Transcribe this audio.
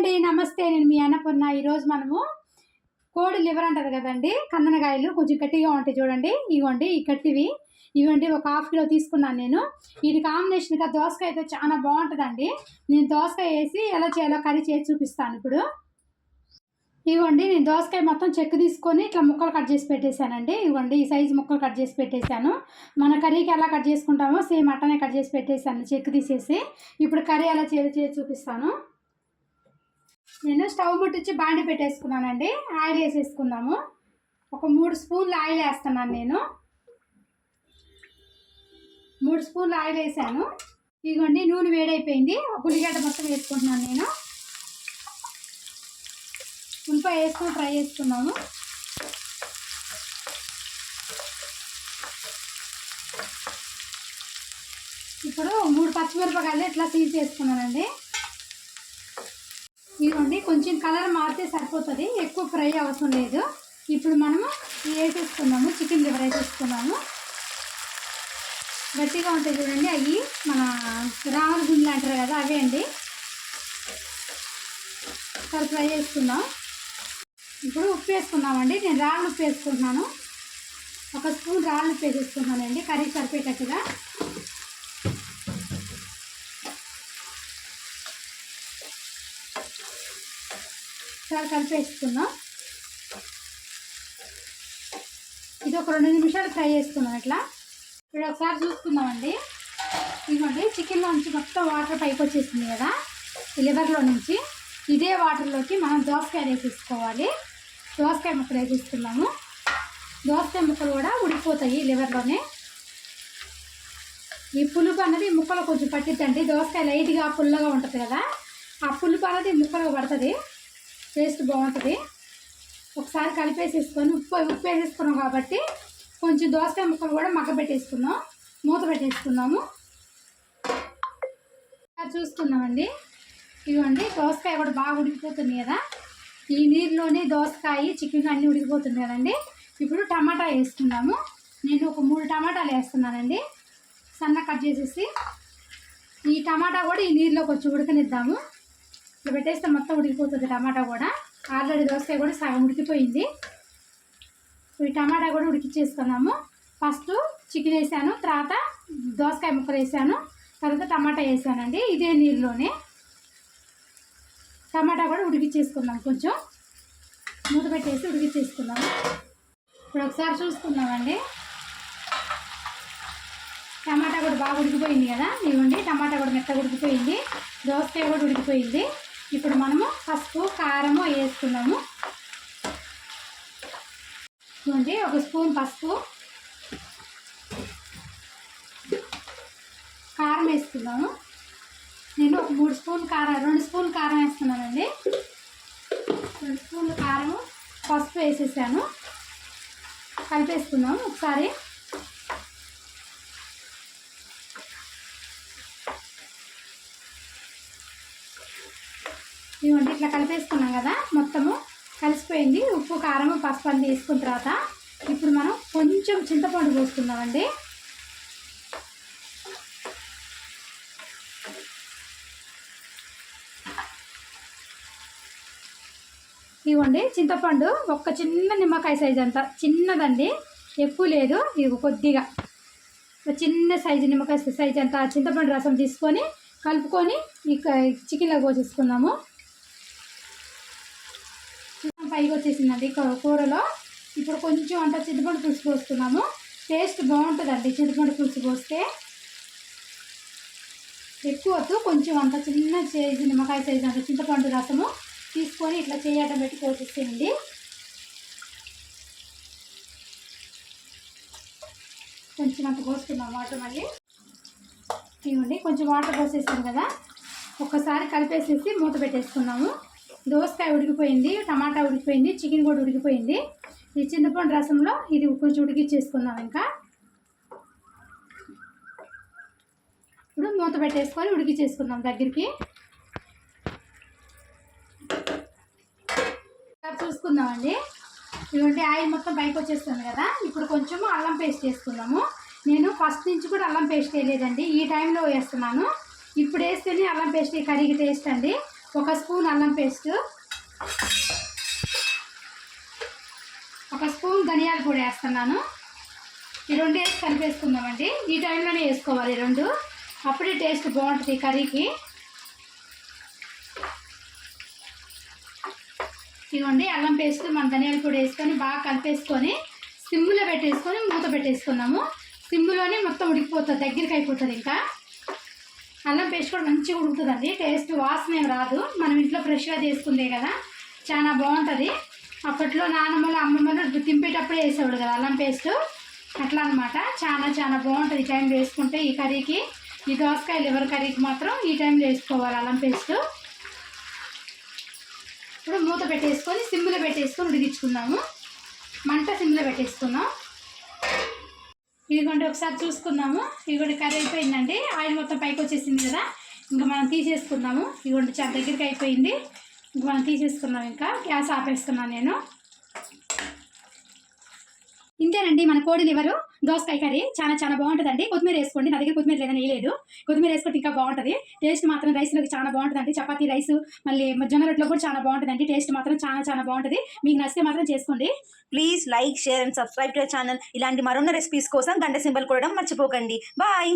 అండి నమస్తే. నేను మీ అన్నపూర్ణ. ఈరోజు మనము కోడి లివర్ అంటారు కదండి కందనకాయలు కొంచెం గట్టిగా ఉంటాయి చూడండి. ఇవ్వండి ఈ గట్టివి. ఇవ్వండి ఒక హాఫ్ కిలో తీసుకున్నాను నేను. వీటి కాంబినేషన్గా దోసకాయ అయితే చాలా బాగుంటుందండి. నేను దోసకాయ వేసి ఎలా చేయాలో కర్రీ చేసి చూపిస్తాను ఇప్పుడు. ఇవ్వండి నేను దోసకాయ మొత్తం చెక్ తీసుకొని ఇట్లా ముక్కలు కట్ చేసి పెట్టేశానండి. ఇవ్వండి ఈ సైజు ముక్కలు కట్ చేసి పెట్టేశాను. మన కర్రీకి ఎలా కట్ చేసుకుంటామో సేమ్ అట్టనే కట్ చేసి పెట్టేశాను చెక్ తీసేసి. ఇప్పుడు కర్రీ ఎలా చేయాలో చేసి చూపిస్తాను. నేను స్టవ్ ముట్టించి బాండి పెట్టేసుకున్నానండి. ఆయిల్ వేసేసుకుందాము. ఒక మూడు స్పూన్లు ఆయిల్ వేస్తున్నాను నేను. మూడు స్పూన్లు ఆయిల్ వేసాను. ఇదిగోండి నూనె వేడైపోయింది. ఉల్లిగడ్డ మొత్తం వేసుకుంటున్నాను నేను. ఉల్లిపాయ వేసుకొని ఫ్రై చేసుకున్నాము ఇప్పుడు మూడు పచ్చిమిరపకాయలు ఇట్లా తీసేసుకున్నానండి ఇదిగోండి కొంచెం కలర్ మారితే సరిపోతుంది. ఎక్కువ ఫ్రై అవసరం లేదు. ఇప్పుడు మనము వేసేసుకున్నాము చికెన్ లివర్ వేసేసుకున్నాము. గట్టిగా ఉంటాయి చూడండి అవి మన రాముల గుండెలు అంటారు కదా అవే అండి. ఒకసారి ఫ్రై చేసుకుందాం. ఇప్పుడు ఉప్పు వేసుకుందామండి. నేను రాళ్ళు ఉప్పు వేసుకుంటున్నాను. ఒక స్పూన్ రాళ్ళు ఉప్పు వేసేసుకుంటున్నానండి. కర్రీ సరిపోయేటట్టుగా. ఒకసారి కలిపేసుకుందాం ఇది ఒక రెండు నిమిషాలు ఫ్రై చేసుకుందాం ఇట్లా. ఇప్పుడు ఒకసారి చూసుకుందామండి. ఇదిగోండి చికెన్లో నుంచి మొత్తం వాటర్ పైకి వచ్చేసింది కదా ఈ లివర్లో నుంచి. ఇదే వాటర్లోకి మనం దోసకాయ వేసేసుకోవాలి దోసకాయ ముక్కలు వేసేసుకున్నాము దోసకాయ ముక్కలు కూడా ఉడికిపోతాయి లివర్లోనే. ఈ పులుపు అన్నది ముక్కలు కొంచెం పట్టిద్దండి. దోసకాయ లైట్గా పుల్లగా ఉంటుంది కదా ఆ పులుపు అన్నది ముక్కలుగా పడుతుంది. టేస్ట్ బాగుంటుంది. ఒకసారి కలిపేసేసుకొని ఉప్పు ఉప్పు వేసేసుకున్నాం కాబట్టి కొంచెం దోసకాయ ముక్కలు కూడా మగ్గ పెట్టేసుకున్నాం మూత పెట్టేసుకున్నాము చూసుకున్నామండి చూసుకుందామండి ఇదిగోండి దోసకాయ కూడా బాగా ఉడికిపోతుంది కదా. ఈ నీరులోనే దోసకాయ చికెన్ అన్నీ ఉడికిపోతుంది కదండి. ఇప్పుడు టమాటా వేసుకున్నాము నేను ఒక మూడు టమాటాలు వేస్తున్నానండి. సన్న కట్ చేసేసి ఈ టమాటా కూడా ఈ నీరులోకి కొంచెం ఉడకనిద్దాము. ఇట్లా పెట్టేస్తే మొత్తం ఉడికిపోతుంది టమాటా కూడా. ఆల్రెడీ దోసకాయ కూడా సగం ఉడికిపోయింది. ఈ టమాటా కూడా ఉడికిచ్చేసుకున్నాము. ఫస్ట్ చికెన్ వేసాను తర్వాత దోసకాయ ముక్కలు వేసాను తర్వాత టమాటా వేసానండి ఇదే నీళ్ళలోనే. టమాటా కూడా ఉడికిచ్చేసుకుందాం కొంచెం. మూత పెట్టేసి ఉడికిచ్చేసుకుందాము ఇప్పుడు ఒకసారి చూసుకుందామండి. టమాటా కూడా బాగా ఉడికిపోయింది కదా? ఇవ్వండి టమాటా కూడా మెత్త ఉడికిపోయింది. దోసకాయ కూడా ఉడికిపోయింది. ఇప్పుడు మనము పసుపు కారము వేసుకున్నాము. చూడండి ఒక స్పూన్ పసుపు. కారం వేసుకున్నాము. నేను ఒక మూడు స్పూన్ కారం రెండు స్పూన్ కారం వేస్తున్నానండి. రెండు స్పూన్ల కారము పసుపు వేసేసాను. కలిపేసుకున్నాము. ఒకసారి ఇవ్వండి ఇట్లా కలిపేసుకున్నాం కదా మొత్తము కలిసిపోయింది. ఉప్పు కారం పసుపు అన్ని వేసుకున్న తర్వాత ఇప్పుడు మనం కొంచెం చింతపండు పోసుకుందామండి. ఇవ్వండి చింతపండు ఒక్క చిన్న నిమ్మకాయ సైజ్ అంత చిన్నదండి. ఎక్కువ లేదు ఇవి కొద్దిగా. ఒక చిన్న సైజు నిమ్మకాయ సైజ్ అంత చింతపండు రసం తీసుకొని కలుపుకొని ఇక చికెన్లో పోసేసుకుందాము. పైకి వచ్చేసిందండి కూరలో. ఇప్పుడు కొంచెం అంత చింతపండు పులుసు పోస్తున్నాము. టేస్ట్ బాగుంటుందండి చింతపండు పులుసు పోస్తే. ఎక్కువ వద్దు కొంచెం అంత చిన్న సైజు నిమ్మకాయ సైజు అంత చింతపండు రసము తీసుకొని ఇట్లా చేయటం పెట్టి పోసేసేయండి కొంచెం అంత పోసుకుందాం వాటర్ మళ్ళీ. ఇవ్వండి కొంచెం వాటర్ పోసేసాం కదా. ఒక్కసారి కలిపేసేసి మూత పెట్టేసుకున్నాము. దోసకాయ ఉడికిపోయింది టమాటా ఉడికిపోయింది చికెన్ కూడా ఉడికిపోయింది. ఈ చింతపండు రసంలో ఇది కొంచెం ఉడికిచ్చేసుకుందాం ఇంకా. ఇప్పుడు మూత పెట్టేసుకొని ఉడికిచ్చేసుకుందాం దగ్గరికి. చూసుకుందామండి. ఇదిగోండి ఆయిల్ మొత్తం పైకి వచ్చేస్తుంది కదా. ఇప్పుడు కొంచెం అల్లం పేస్ట్ చేసుకుందాము. నేను ఫస్ట్ నుంచి కూడా అల్లం పేస్ట్ వేయలేదండి. ఈ టైంలో వేస్తున్నాను. ఇప్పుడు వేస్తేనే అల్లం పేస్ట్ ఈ కర్రీకి టేస్ట్ అండి. ఒక స్పూన్ అల్లం పేస్ట్. ఒక స్పూన్ ధనియాల పొడి వేస్తున్నాను. ఈ రెండు వేసి కలిపేసుకుందామండి. ఈ టైంలోనే వేసుకోవాలి రెండు. అప్పుడే టేస్ట్ బాగుంటుంది కర్రీకి. ఇదిగోండి అల్లం పేస్ట్ మన ధనియాల పొడి వేసుకొని బాగా కలిపేసుకొని సిమ్లో పెట్టేసుకొని మూత పెట్టేసుకున్నాము. సిమ్లోనే మొత్తం ఉడికిపోతుంది దగ్గరికి అయిపోతుంది ఇంకా. అల్లం పేస్ట్ కూడా మంచిగా ఉడుకుతుందండి. టేస్ట్ వాసన ఏం రాదు. మనం ఇంట్లో ఫ్రెష్గా చేసుకుందే కదా. చాలా బాగుంటుంది. అప్పట్లో నానమ్మలు అమ్మమ్మలు తింపేటప్పుడే వేసేవాడు కదా అల్లం పేస్ట్. అట్లా అనమాట చాలా చాలా బాగుంటుంది ఈ టైంలో వేసుకుంటే ఈ కర్రీకి. ఈ దోసకాయ లివర్ కర్రీకి మాత్రం ఈ టైంలో వేసుకోవాలి అల్లం పేస్ట్. ఇప్పుడు మూత పెట్టేసుకొని సిమ్లో పెట్టేసుకొని ఉడికించుకుందాము. మంట సిమ్లో పెట్టేసుకుందాం. ఇదిగోండి ఒకసారి చూసుకుందాము. ఇదిగోండి కర్రీ అయిపోయిందండి. ఆయిల్ మొత్తం పైకి వచ్చేసింది కదా. ఇంకా మనం తీసేసుకుందాము. ఇదిగోండి చాలా దగ్గరికి అయిపోయింది. ఇంకా మనం తీసేసుకుందాం ఇంకా. గ్యాస్ ఆపేస్తున్నాను నేను. ఇంతేనండి మన కోడి లివరు దోసకాయ కర్రీ చాలా చాలా బాగుంటుందండి. కొత్తిమీర వేసుకోండి నా దగ్గర కొత్తిమీర లేదని వేయలేదు కొత్తిమీర వేసుకుంటే ఇంకా బాగుంటుంది. టేస్ట్ మాత్రం రైస్లోకి చాలా బాగుంటుందండి. చపాతీ రైస్ మళ్ళీ జొన్న రొట్టెలో కూడా చాలా బాగుంటుందండి. టేస్ట్ మాత్రం చాలా చాలా బాగుంటుంది. మీకు నచ్చితే మాత్రం చేసుకోండి. Please like share and subscribe to channel. ఇలాంటి మరొన్న రెసిపీస్ కోసం గంట సింబల్ కూడా మర్చిపోకండి. బాయ్!